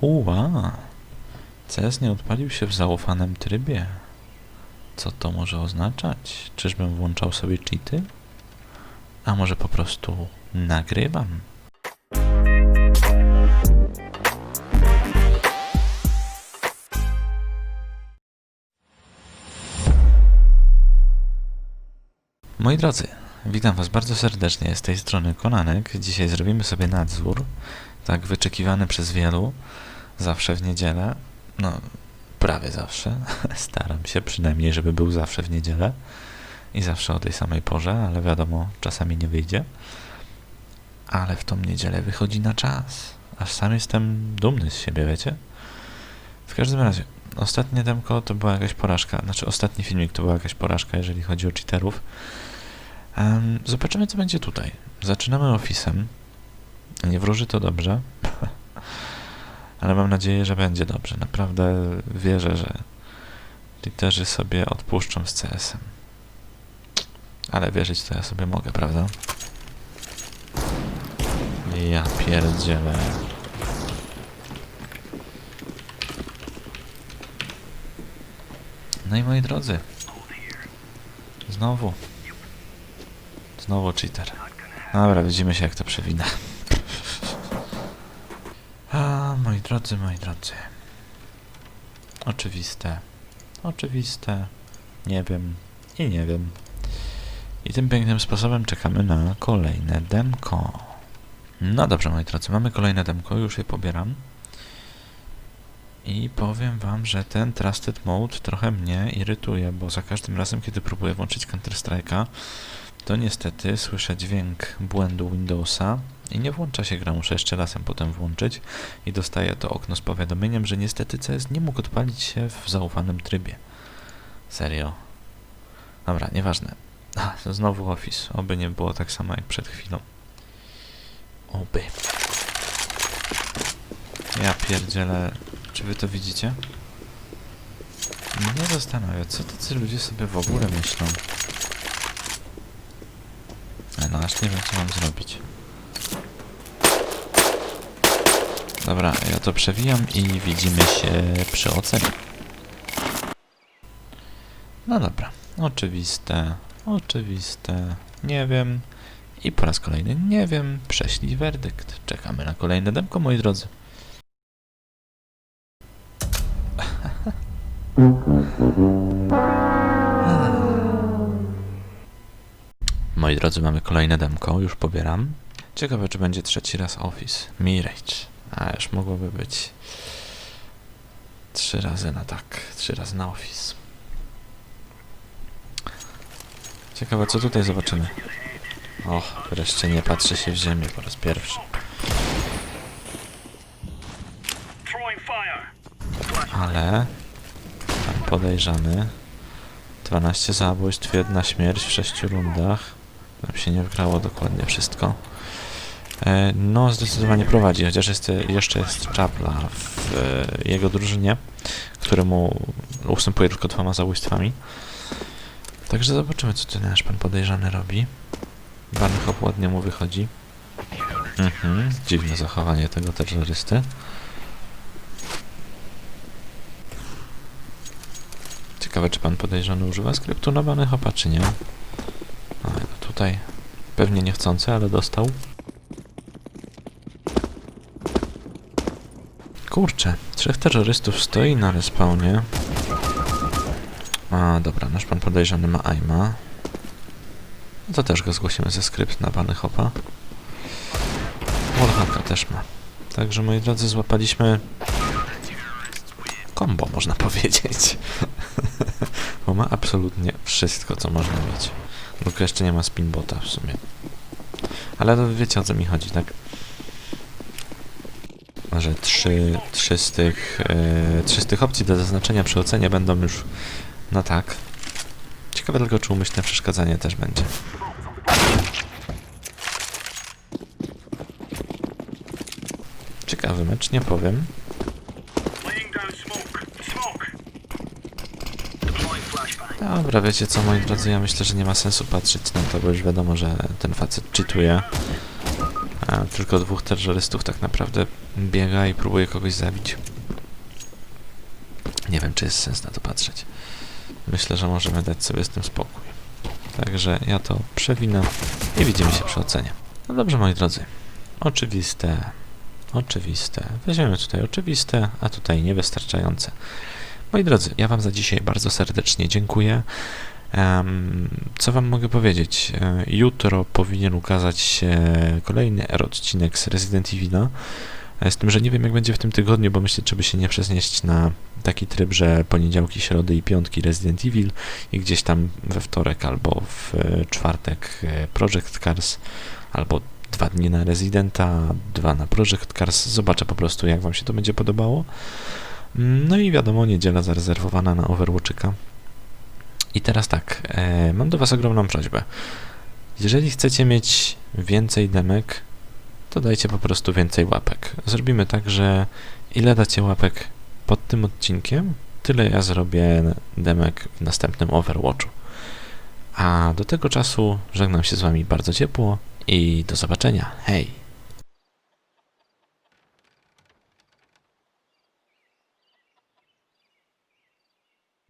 Uła. CS nie odpalił się w zaufanym trybie. Co to może oznaczać? Czyżbym włączał sobie cheaty? A może po prostu nagrywam? Moi drodzy, witam Was bardzo serdecznie z tej strony Konanek. Dzisiaj zrobimy sobie nadzór, tak wyczekiwany przez wielu, zawsze w niedzielę. No, prawie zawsze. Staram się przynajmniej, żeby był zawsze w niedzielę i zawsze o tej samej porze, ale wiadomo, czasami nie wyjdzie. Ale w tą niedzielę wychodzi na czas. Aż sam jestem dumny z siebie, wiecie? W każdym razie, ostatnie demko to była jakaś porażka. Znaczy, ostatni filmik to była jakaś porażka, jeżeli chodzi o cheaterów. Em, zobaczymy, co będzie tutaj. Zaczynamy Office'em. Nie wróży to dobrze. Ale mam nadzieję, że będzie dobrze. Naprawdę wierzę, że cheaterzy sobie odpuszczą z CS-em. Ale wierzyć to ja sobie mogę, prawda? Ja pierdzielę. No i moi drodzy. Znowu. Znowu cheater. Dobra, widzimy się jak to przewina. A, moi drodzy, moi drodzy. Oczywiste. Oczywiste. Nie wiem. I nie wiem. I tym pięknym sposobem czekamy na kolejne demko. No dobrze, moi drodzy, mamy kolejne demko, już je pobieram. I powiem wam, że ten Trusted Mode trochę mnie irytuje, bo za każdym razem, kiedy próbuję włączyć Counter-Strike'a, to niestety słyszę dźwięk błędu Windowsa i nie włącza się gra, muszę jeszcze razem potem włączyć i dostaję to okno z powiadomieniem, że niestety CS nie mógł odpalić się w zaufanym trybie. Serio. Dobra, nieważne. Znowu Office. Oby nie było tak samo jak przed chwilą. Oby. Ja pierdzielę. Czy wy to widzicie? Mnie zastanawia, co tacy ludzie sobie w ogóle myślą. Aż nie wiem, co mam zrobić. Dobra, ja to przewijam i widzimy się przy ocenie. No dobra, oczywiste, oczywiste, nie wiem. I po raz kolejny nie wiem, prześlij werdykt. Czekamy na kolejne demko, moi drodzy. Moi drodzy, mamy kolejne demko, już pobieram. Ciekawe, czy będzie trzeci raz Office. Mirage. A, już mogłoby być trzy razy na tak, trzy razy na Office. Ciekawe, co tutaj zobaczymy. O, wreszcie nie patrzy się w ziemię po raz pierwszy. Ale podejrzany 12 zabójstw, jedna śmierć w 6 rundach. Nam się nie wgrało dokładnie wszystko. E, No, zdecydowanie prowadzi, chociaż jest, jeszcze jest Czapla w e, jego drużynie, któremu ustępuje tylko dwoma zabójstwami. Także zobaczymy, co ten nasz pan podejrzany robi. Barnhop ładnie mu wychodzi. Mhm, dziwne zachowanie tego terrorysty. Ciekawe, czy pan podejrzany używa skryptu na Barnhopa, czy nie. Tutaj pewnie niechcący, ale dostał. Kurczę, trzech terrorystów stoi na respawnie. A, dobra, nasz pan podejrzany ma aima. To też go zgłosimy ze skrypt na bany hopa. Wallhacka też ma. Także moi drodzy, złapaliśmy kombo, można powiedzieć. Bo ma absolutnie wszystko, co można mieć. Tylko jeszcze nie ma spinbota w sumie. Ale to wiecie o co mi chodzi, tak? Że trzy, trzy, z tych, e, trzy z tych opcji do zaznaczenia przy ocenie będą już na tak. Ciekawe tylko, czy umyślne przeszkadzanie też będzie. Ciekawy mecz, nie powiem. Dobra, wiecie co, moi drodzy, ja myślę, że nie ma sensu patrzeć na to, bo już wiadomo, że ten facet cheatuje. a tylko dwóch terrorystów tak naprawdę biega i próbuje kogoś zabić. Nie wiem, czy jest sens na to patrzeć. Myślę, że możemy dać sobie z tym spokój. Także ja to przewinę i widzimy się przy ocenie. No dobrze, moi drodzy. Oczywiste, oczywiste. Weźmiemy tutaj oczywiste, a tutaj niewystarczające. Moi drodzy, ja Wam za dzisiaj bardzo serdecznie dziękuję. Co Wam mogę powiedzieć? E, Jutro powinien ukazać się kolejny odcinek z Resident Evil'a. E, Z tym, że nie wiem jak będzie w tym tygodniu, bo myślę, czy by się nie przenieść na taki tryb, że poniedziałki, środy i piątki Resident Evil i gdzieś tam we wtorek albo w e, czwartek Project Cars albo dwa dni na Residenta, dwa na Project Cars. Zobaczę po prostu jak Wam się to będzie podobało. No i wiadomo, niedziela zarezerwowana na Overwatczyka. I teraz tak, e, mam do Was ogromną prośbę. Jeżeli chcecie mieć więcej demek, to dajcie po prostu więcej łapek. Zrobimy tak, że ile dacie łapek pod tym odcinkiem, tyle ja zrobię demek w następnym Overwatchu. A do tego czasu żegnam się z Wami bardzo ciepło i do zobaczenia. Hej!